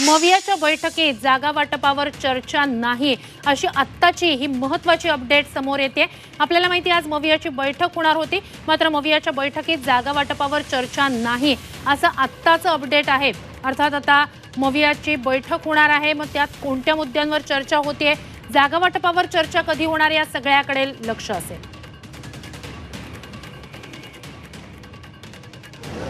मवियाच्या बैठकीत जागा वाटपावर चर्चा नाही अशी आत्ताची ही महत्वाची अपडेट समोर येते. आपल्याला माहिती आहे, आज मवियाची बैठक होणार होती. मात्र मवियाच्या बैठकीत जागा वाटपावर चर्चा नाही असं आत्ताचं अपडेट आहे. अर्थात आता मवियाची बैठक होणार आहे. मग त्यात कोणत्या मुद्द्यांवर चर्चा होते जागा वाटपावर चर्चा कधी होणार या सगळ्याकडे लक्ष असेल.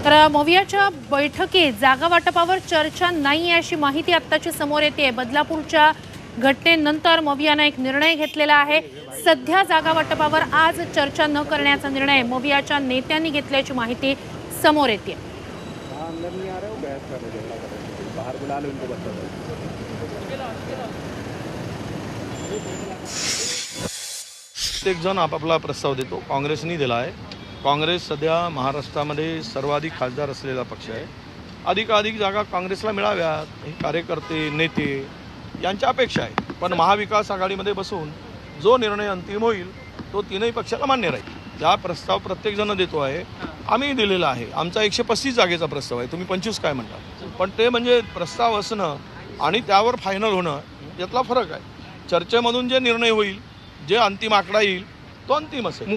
तर मवियाच्या बैठकीत जागा वाटपावर चर्चा नाही आहे अशी माहिती आत्ताची समोर येते. बदलापूरच्या घटनेनंतर मवियानं एक निर्णय घेतलेला आहे. सध्या जागा वाटपावर आज चर्चा न करण्याचा निर्णय मवियाच्या नेत्यांनी घेतल्याची माहिती समोर येते. हाँ प्रत्येक जण आपापला प्रस्ताव देतो. काँग्रेसनी दिला आहे. काँग्रेस सध्या महाराष्ट्रामध्ये सर्वाधिक खासदार असलेला पक्ष आहे. अधिकाधिक जागा काँग्रेसला मिळाव्यात. हे कार्यकर्ते नेते यांच्या अपेक्षा आहे. पण महाविकास आघाडीमध्ये बसून जो निर्णय अंतिम होईल तो तीनही पक्षाला मान्य राहील. हा प्रस्ताव प्रत्येकजण देतो आहे. आम्ही दिलेला आहे. आमचा एकशे पस्तीस जागेचा प्रस्ताव आहे. तुम्ही पंचवीस काय म्हणता? पण ते म्हणजे प्रस्ताव असणं आणि त्यावर फायनल होणं यातला फरक आहे. चर्चेमधून जे निर्णय होईल जे अंतिम आकडा येईल तो अंतिम असेल.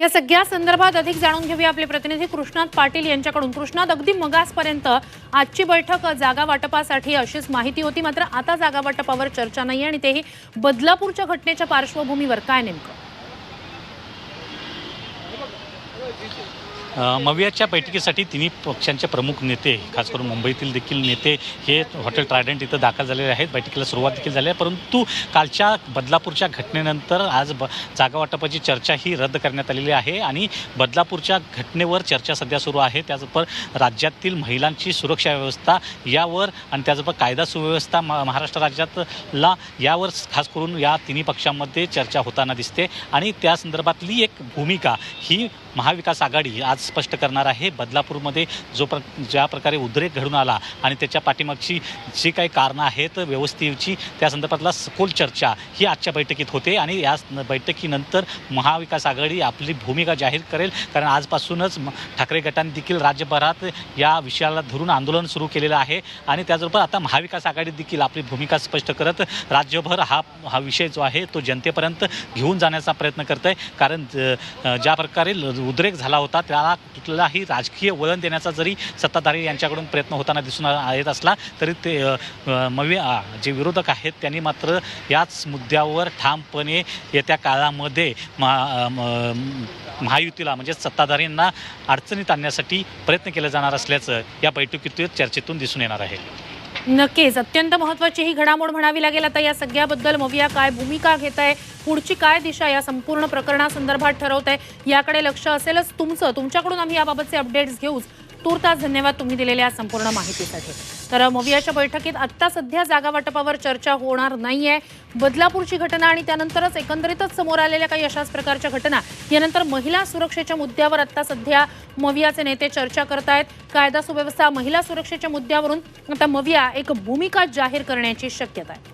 या सगळ्या संदर्भात अधिक जाणून घेऊया आपले प्रतिनिधी कृष्णात पाटील यांच्याकडून. कृष्णात अगदी मगासपर्यंत आजची बैठक जागा वाटपासाठी अशीच माहिती होती मात्र आता जागा वाटपावर चर्चा नाही आणि तेही बदलापूरच्या घटनेच्या पार्श्वभूमीवर. काय नेमकं? मवियाच्या बैठकीसाठी तिन्ही पक्षांचे प्रमुख नेते खास करून मुंबईतील देखील नेते हे हॉटेल ट्रायडंट इथं दाखल झालेले आहेत. बैठकीला सुरुवात देखील झाली आहे. परंतु कालच्या बदलापूरच्या घटनेनंतर आज ब जागा वाटपाची चर्चा ही रद्द करण्यात आलेली आहे आणि बदलापूरच्या घटनेवर चर्चा सध्या सुरू आहे. त्याचबरोबर राज्यातील महिलांची सुरक्षा व्यवस्था यावर आणि त्याचबरोबर कायदा सुव्यवस्था म महाराष्ट्र राज्यातला यावर खास करून या तिन्ही पक्षांमध्ये चर्चा होताना दिसते. आणि त्या संदर्भातली एक भूमिका ही महाविकास आघाडी आज स्पष्ट करणार आहे. बदलापूरमध्ये जो प्र ज्या प्रकारे उद्रेक घडून आला आणि त्याच्या पाठीमागची जी काही कारणं आहेत व्यवस्थेची त्या संदर्भातला सखोल चर्चा ही आजच्या बैठकीत होते आणि या बैठकीनंतर महाविकास आघाडी आपली भूमिका जाहीर करेल. कारण आजपासूनच म- ठाकरे गटाने देखील राज्यभरात या विषयाला धरून आंदोलन सुरू केलेलं आहे आणि त्याचबरोबर आता महाविकास आघाडी देखील आपली भूमिका स्पष्ट करत राज्यभर हा हा विषय जो आहे तो जनतेपर्यंत घेऊन जाण्याचा प्रयत्न करत आहे कारण ज्या प्रकारे ल- उद्रेक झाला होता त्याला कुठलाही राजकीय वळण देण्याचा जरी सत्ताधारी यांच्याकडून प्रयत्न होताना दिसून येत असला तरी ते मवी जे विरोधक आहेत त्यांनी मात्र याच मुद्द्यावर ठामपणे येत्या काळामध्ये महा- महायुतीला म्हणजे सत्ताधाऱ्यांना अडचणीत आणण्यासाठी प्रयत्न केले जाणार असल्याचं या बैठकीतील चर्चेतून दिसून येणार आहे. नक्कीच. अत्यंत महत्वाची ही घडामोड म्हणावी लागेल. आता या सगळ्याबद्दल मविया काय भूमिका घेत आहे पुढची काय दिशा या संपूर्ण प्रकरणासंदर्भात ठरवत आहे याकडे लक्ष असेलच तुमचं. तुमच्याकडून आम्ही याबाबतचे अपडेट्स घेऊच. तूर्तास धन्यवाद तुम्ही दिलेल्या संपूर्ण माहितीसाठी. तर मवियाच्या बैठकीत आत्ता सध्या जागा वाटपावर चर्चा होणार नाही आहे बदलापूरची घटना आणि त्यानंतरच एकंदरीतच समोर आलेल्या काही अशाच प्रकारच्या घटना यानंतर महिला सुरक्षेच्या मुद्द्यावर आत्ता सध्या मवियाचे नेते चर्चा करतायत. कायदा सुव्यवस्था महिला सुरक्षेच्या मुद्द्यावरून आता मविया एक भूमिका जाहीर करण्याची शक्यता आहे.